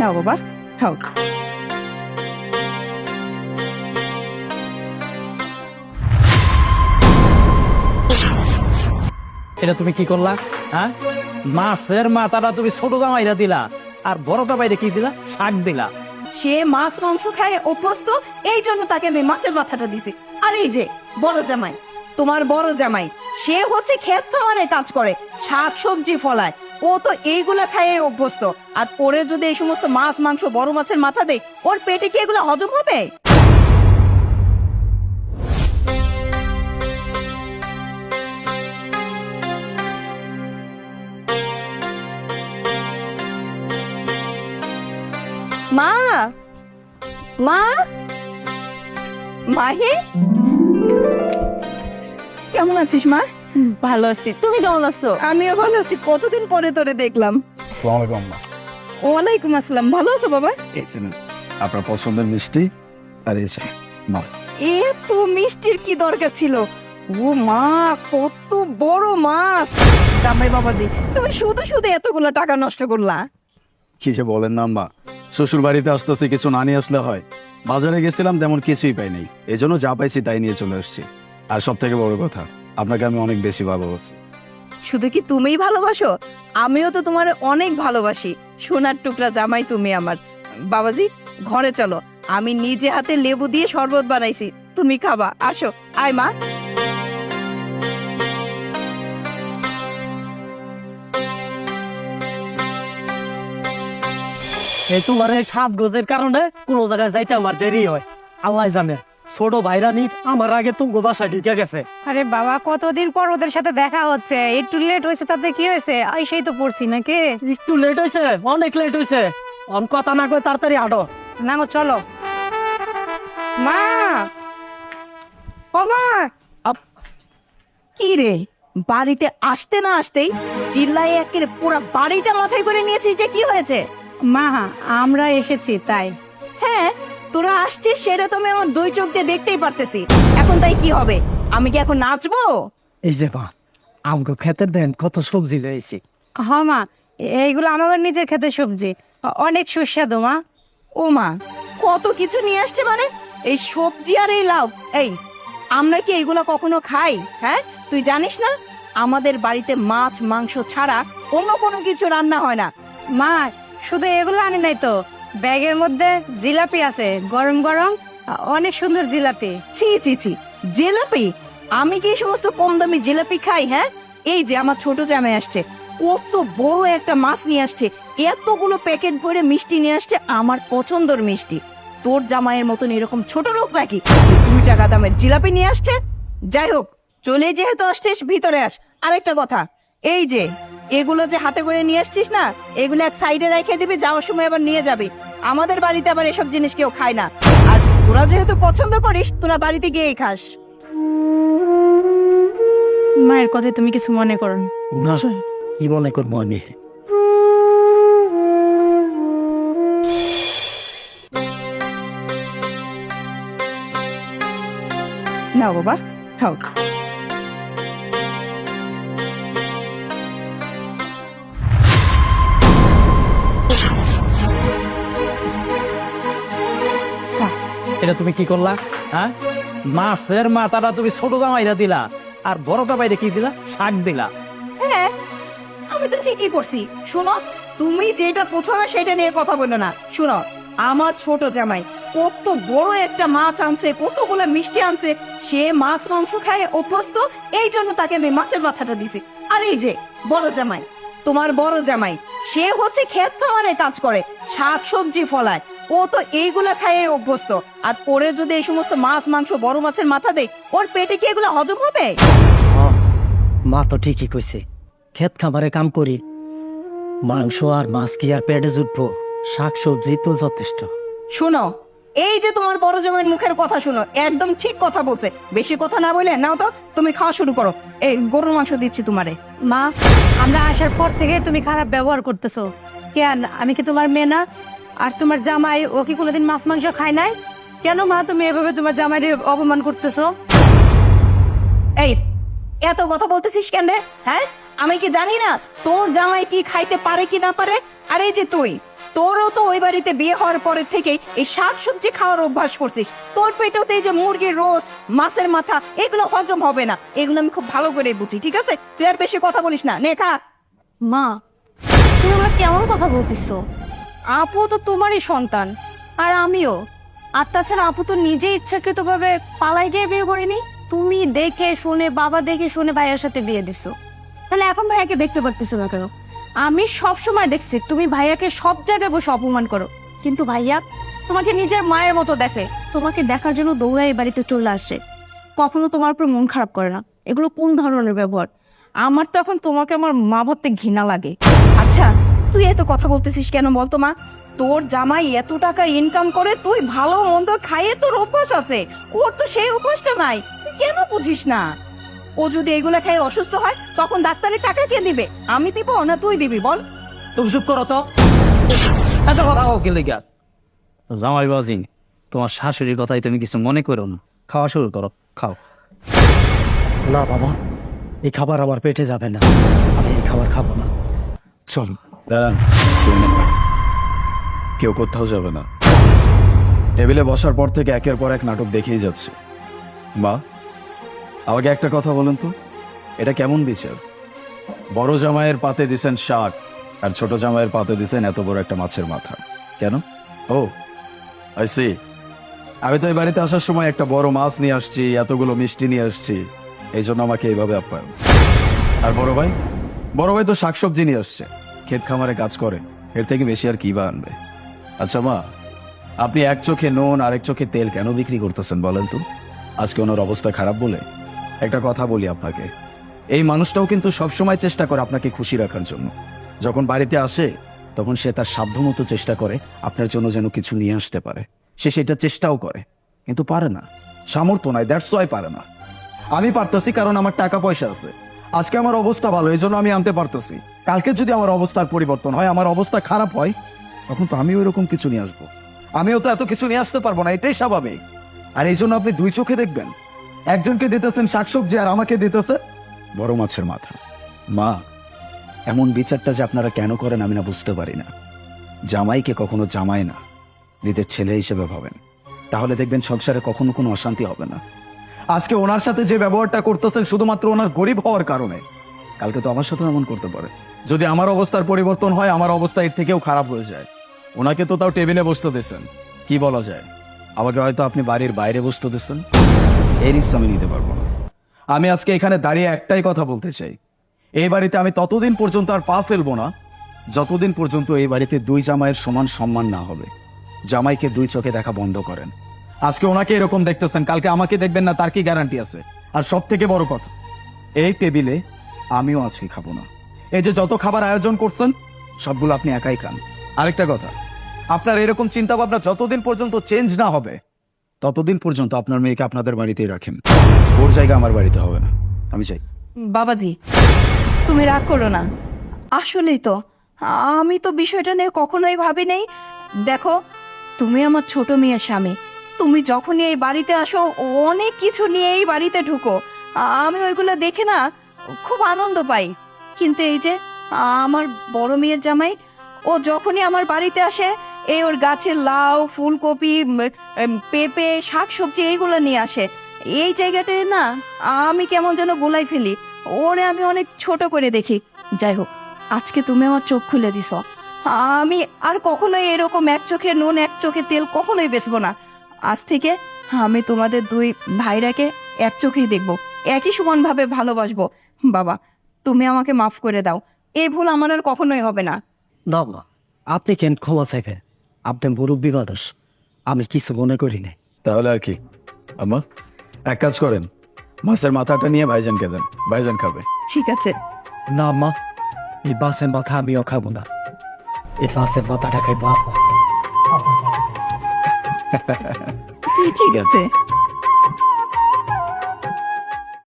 নাও বাবা খাও। এটা তুমি কি করলা হ্যাঁ? মাছের মাথাটা তুমি ছোট জামাইরা দিলা আর বড়টা বাইরে কি দিলা? শাক দিলা। সে মাছ মাংস খায় অভ্যস্ত এই জন্য তাকে আমি মাছের মাথাটা দিছি। আর এই যে বড় জামাই তোমার বড় জামাই সে হচ্ছে ক্ষেত খাওয়ারে কাজ করে শাক সবজি ফলায়। ও তো এইগুলা খায় অভ্যস্ত। আর ওরে যদি এই সমস্ত মাছ মাংস বড় মাছের মাথা দেয় ওর পেটে কি এগুলো হজম হবে? মা! মা! মাহি? কেমন আছিস মা? ভালো আছি। তুমি কেমন আছো? আমিও ভালো আছি। কতদিন পরে তোরে দেখলাম? আম্মা ওয়ালাইকুম আসসালাম। ভালো আছো বাবা? এই যে নিন, আপনার পছন্দের মিষ্টি আর এই যে নাও। এ তো মিষ্টির কি দরকার ছিল? ও মা কত বড় মাছ! জামাই বাবাজি তুমি শুধু শুধু এতগুলো টাকা নষ্ট করলা। কি যে বলেন না আম্মা শ্বশুর বাড়িতে আসতে আসতে কিছু না নিয়ে আসলে হয়। বাজারে গেছিলাম তেমন কিছুই পাইনি এই জন্য যা পাইছি তাই নিয়ে চলে আসছি। আর সব থেকে বড় কথা আপনাকে আমি অনেক বেশি ভালোবাসি। শুধু কি তুমিই ভালোবাসো? আমিও তো তোমার অনেক ভালোবাসি। সোনার টুকরা জামাই তুমি আমার। বাবাজি ঘরে চলো। আমি নিজে হাতে লেবু দিয়ে শরবত বানাইছি। তুমি খাবা। আসো। আয় মা। এই তোমার এই সাজগোজের কারণে কোনো জায়গায় যাইতে আমার দেরি হয়। আল্লাহ জানে। ছোট ভাইরা নি আমার আগে তুমি বাসা ঢুকে গেছে। আরে বাবা কতদিন পর ওদের সাথে দেখা হচ্ছে? একটু লেট হয়েছে তাতে কি হয়েছে? আই সেই তো পড়ছি নাকি? একটু লেট হয়েছে অনেক লেট হয়েছে। অন কথা না কই তাড়াতাড়ি আটো। না গো চলো। মা! ও মা! কি রে? বাড়িতে আসতে না আসতেই চিল্লাই একের পুরো বাড়িটা মাথায় করে নিয়েছি যে কি হয়েছে? মা আমরা এসেছি তাই। হ্যাঁ তোরা আসছিস সেটা তো আমি আমার দুই চোখ দিয়ে দেখতেই পারতেছি। এখন তাই কি হবে? আমি কি এখন নাচবো? এই যে মা আমগো খেতের দেন কত সবজি রয়েছে হ মা এইগুলো আমাদের নিজের খেতে সবজি। অনেক সুস্বাদু মা। ও মা কত কিছু নিয়ে আসছে মানে? এই সবজি আর এই লাউ এই আমরা কি এইগুলো কখনো খাই? হ্যাঁ? তুই জানিস না? আমাদের বাড়িতে মাছ মাংস ছাড়া অন্য কোনো কিছু রান্না হয় না। মা শুধু এগুলো আনি নাই তো। ব্যাগের মধ্যে জিলাপি আছে, গরম গরম অনেক সুন্দর জিলাপি। ছি ছি ছি, জিলাপি? আমি কি সমস্ত কম দামি জিলাপি খাই হ্যাঁ? এই যে আমার ছোট জামাই আসছে কত বড় একটা মাছ নিয়ে আসছে, এতগুলো প্যাকেট ভরে মিষ্টি নিয়ে আসছে, আমার পছন্দের মিষ্টি। তোর জামাইয়ের মতন এরকম ছোট লোক নাকি? দুই টাকা দামের জিলাপি নিয়ে আসছে? যাই হোক চলে যেহেতু আসছিস, ভিতরে আস। আরেকটা কথা, এই যে এগুলো যে হাতে করে নিয়ে আসছিস না এগুলো এক সাইডে রেখে দিবি যাওয়ার সময় আবার নিয়ে যাবি। আমাদের বাড়িতে আবার এসব জিনিস কেউ খায় না। আর তোরা যেহেতু পছন্দ করিস তোরা বাড়িতে গিয়েই খাস। মায়ের কথা তুমি কিছু মনে করো না। না কি মনে করব আমি? নাও বাবা খাও। এটা তুমি কি করলা হ্যাঁ? মাছের মাথাটা তুমি ছোট জামাইরা দিলা, আর বড়টা বাইরে কি দিলা? শাক দিলা। হ্যাঁ আমি তো ঠিকই করছি শোনো, তুমি যেটা না সেটা নিয়ে কথা বলো না। শোনো, আমার ছোট জামাই কত বড় একটা মাছ আনছে, কতগুলো মিষ্টি আনছে, সে মাছ মাংস খায় অভ্যস্ত, এই জন্য তাকে আমি মাছের মাথাটা দিছি। আর এই যে, বড় জামাই, তোমার বড় জামাই, সে হচ্ছে ক্ষেত খাওয়ারে কাজ করে শাক সবজি ফলায়। ও তো এইগুলা খায় অভ্যস্ত। আর ওরে যদি এই সমস্ত মাছ মাংস বড় মাছের মাথা দেয় ওর পেটে কি এগুলো হজম হবে? মা তো ঠিকই কইছে। ক্ষেত খামারে কাম করি। মাংস আর মাছ কি আর পেটে জুটবো? শাক সবজি তো যথেষ্ট। শোনো এই যে তোমার বড় জামাইয়ের মুখের কথা শোনো একদম ঠিক কথা বলছে। বেশি কথা না বলে নাও তো তুমি খাওয়া শুরু করো। এই গরুর মাংস দিচ্ছি তোমারে। মা আমরা আসার পর থেকে তুমি খারাপ ব্যবহার করতেছো। কেন আমি কি তোমার মেয়ে না? আর তোমার জামাই ও কি কোনোদিন মাছ মাংস খায় নাই? কেন মা তুমি এভাবে তোমার জামাইরে অপমান করতেছো? এই এত কথা বলতেছিস কেন রে? হ্যাঁ? আমি কি জানি না তোর জামাই কি খাইতে পারে কি না পারে? আর এই যে তুই তোরও তো ওই বাড়িতে বিয়ে হওয়ার পরের থেকে এই শাক সবজি খাওয়ার অভ্যাস করছিস। তোর পেটেও তো এই যে মুরগির রোস্ট মাছের মাথা এগুলো হজম হবে না। এগুলো আমি খুব ভালো করে বুঝি ঠিক আছে? তুই আর বেশি কথা বলিস না। নে খা। মা তুমি আমার কেমন কথা বলতেছো? আপু তো তোমারই সন্তান, আর আমিও। আর তাছাড়া আপু তো নিজে ইচ্ছাকৃতভাবে পালাই গিয়ে বিয়ে করিনি। তুমি দেখে শুনে, বাবা দেখে শুনে ভাইয়ের সাথে বিয়ে দিছো। তাহলে এখন ভাইয়াকে দেখতে পারতেছো না কেন? আমি সব সময় দেখছি, তুমি ভাইয়াকে সব জায়গায় বসে অপমান করো। কিন্তু ভাইয়া তোমাকে নিজের মায়ের মতো দেখে। তোমাকে দেখার জন্য দৌড়াই বাড়িতে চলে আসে। কখনো তোমার উপর মন খারাপ করে না। এগুলো কোন ধরনের ব্যবহার? আমার তো এখন তোমাকে আমার মা ভাবতে ঘৃণা লাগে। আচ্ছা তুই এত কথা বলতেছিস কেন বলতো মা? তোর জামাই এত টাকা ইনকাম করে তুই ভালো মন্দ খাইয়ে তোর অভ্যাস আছে। ওর তো সেই অভ্যাসটা নাই। তুই কেন বুঝিস না? ও যদি এগুলা খেয়ে অসুস্থ হয় তখন ডাক্তারের টাকা কে দিবে? আমি দিব না তুই দিবি বল। তুমি চুপ করো তো। এত কথা কও কি লেগা? জামাই বাজিং তোমার শাশুড়ির কথাই তুমি কিছু মনে করো না। খাওয়া শুরু করো খাও। না বাবা এই খাবার আমার পেটে যাবে না। আমি এই খাবার খাব না। চল। দাঁড়ান কেউ কোথাও যাবে না। টেবিলে বসার পর থেকে একের পর এক নাটক দেখেই যাচ্ছে। মা, আমাকে একটা কথা বলেন তো, এটা কেমন বিচার? বড় জামাইয়ের পাতে দিছেন শাক, আর ছোট জামাইয়ের পাতে দিছেন এত বড় একটা মাছের মাথা। কেন? ও আই সি আমি তো এই বাড়িতে আসার সময় একটা বড় মাছ নিয়ে আসছি, এতগুলো মিষ্টি নিয়ে আসছি। এই জন্য আমাকে এইভাবে আপ্যায়ন। আর বড় ভাই? বড় ভাই তো শাকসবজি নিয়ে আসছে। ক্ষেত খামারে কাজ করে এর থেকে বেশি আর কি বা আনবে? আচ্ছা মা, আপনি এক চোখে নুন, আরেক চোখে তেল কেন বিক্রি করতেছেন বলেন তো? আজকে ওনার অবস্থা খারাপ বলে একটা কথা বলি আপনাকে। এই মানুষটাও কিন্তু সবসময় চেষ্টা করে আপনাকে খুশি রাখার জন্য। যখন বাড়িতে আসে, তখন সে তার সাধ্যমতো চেষ্টা করে আপনার জন্য যেন কিছু নিয়ে আসতে পারে। সে সেটা চেষ্টাও করে, কিন্তু পারে না। সামর্থ্য নাই দ্যাটস ওয়াই পারে না। আমি পারতেছি কারণ আমার টাকা পয়সা আছে। আজকে আমার অবস্থা ভালো, এই জন্য আমি আনতে পারতেছি। কালকে যদি আমার অবস্থার পরিবর্তন হয়, আমার অবস্থা খারাপ হয়, তখন তো আমিও এরকম কিছু নিয়ে আসব। আমিও তো এত কিছু নিয়ে আসতে পারব না, এটাই স্বাভাবিক। আর এই জন্য আপনি দুই চোখে দেখবেন। একজনকে দিতেছেন শাকসবজি আর আমাকে দিতেছে বড় মাছের মাথা। মা, এমন বিচারটা যে আপনারা কেন করেন আমি না বুঝতে পারি না। জামাইকে কখনো জামাই না, নিজের ছেলে হিসেবে ভাবেন। তাহলে দেখবেন সংসারে কখনো কোনো অশান্তি হবে না। আজকে ওনার সাথে যে ব্যবহারটা করতেছেন শুধুমাত্র ওনার গরিব হওয়ার কারণে। কালকে তো আমার সাথে এমন করতে পারে। যদি আমার অবস্থার পরিবর্তন হয়, আমার অবস্থা এর থেকেও খারাপ হয়ে যায়। ওনাকে তো তাও টেবিলে বসতে দিচ্ছেন কি বলা যায়? আমাকে হয়তো আপনি বাড়ির বাইরে বসতে দিচ্ছেন এই রিস্ক আমি নিতে পারব না। আমি আজকে এখানে দাঁড়িয়ে একটাই কথা বলতে চাই। এই বাড়িতে আমি ততদিন পর্যন্ত আর পা ফেলব না, যতদিন পর্যন্ত এই বাড়িতে দুই জামাইয়ের সমান সম্মান না হবে। জামাইকে দুই চোখে দেখা বন্ধ করেন। আজকে ওনাকে এরকম দেখতেছেন, কালকে আমাকে দেখবেন না, তার কি গ্যারান্টি আছে? আর সব থেকে বড় কথা, এই টেবিলে আমিও আজকে খাব না। এই যে যত খাবার আয়োজন করছেন, সবগুলো আপনি একাই খান। আরেকটা কথা, আপনার এরকম চিন্তা ভাবনা যতদিন পর্যন্ত চেঞ্জ না হবে, ততদিন পর্যন্ত আপনার মেয়েকে আপনাদের বাড়িতেই রাখেন। ওর জায়গা আমার বাড়িতে হবে না। আমি চাই। বাবাজি, তুমি রাগ করো না। আসলেই তো, আমি তো বিষয়টা নিয়ে কখনোই ভাবি নেই দেখো, তুমি আমার ছোট মেয়ের স্বামী। তুমি যখনই এই বাড়িতে আসো, অনেক কিছু নিয়ে এই বাড়িতে ঢুকো। আমি ওইগুলো দেখে না খুব আনন্দ পাই। কিন্তু এই যে, আমার বড় মেয়ের জামাই, ও যখনই আমার বাড়িতে আসে, এই ওর গাছের লাউ, ফুলকপি পেঁপে, শাকসবজি এইগুলো নিয়ে আসে। এই জায়গাটায় না আমি কেমন যেন গোলাই ফেলি। ওরে আমি অনেক ছোট করে দেখি। যাই হোক, আজকে তুমি আমার চোখ খুলে দিছ। আমি আর কখনোই এরকম এক চোখে নুন, এক চোখে তেল কখনোই বেচবো না। আজ থেকে আমি তোমাদের দুই ভাইরাকে এক চোখেই দেখব একই সমানভাবে ভালোবাসবো। বাবা তুমি আমাকে মাফ করে দাও এই ভুল আমার আর কখনোই হবে না। না মা আপনি কেন ক্ষমা চাইবেন আপনি মুরব্বী মানুষ আমি কিছু মনে করি না তাহলে আর কি? আম্মা এক কাজ করেন মাছের মাথাটা নিয়ে ভাইজানকে দেন ভাইজান খাবে। ঠিক আছে। না মা এই বাসের মাথা আমিও খাব না। এই বাসের মাথাটা খাইবো আপা। ঠিক আছে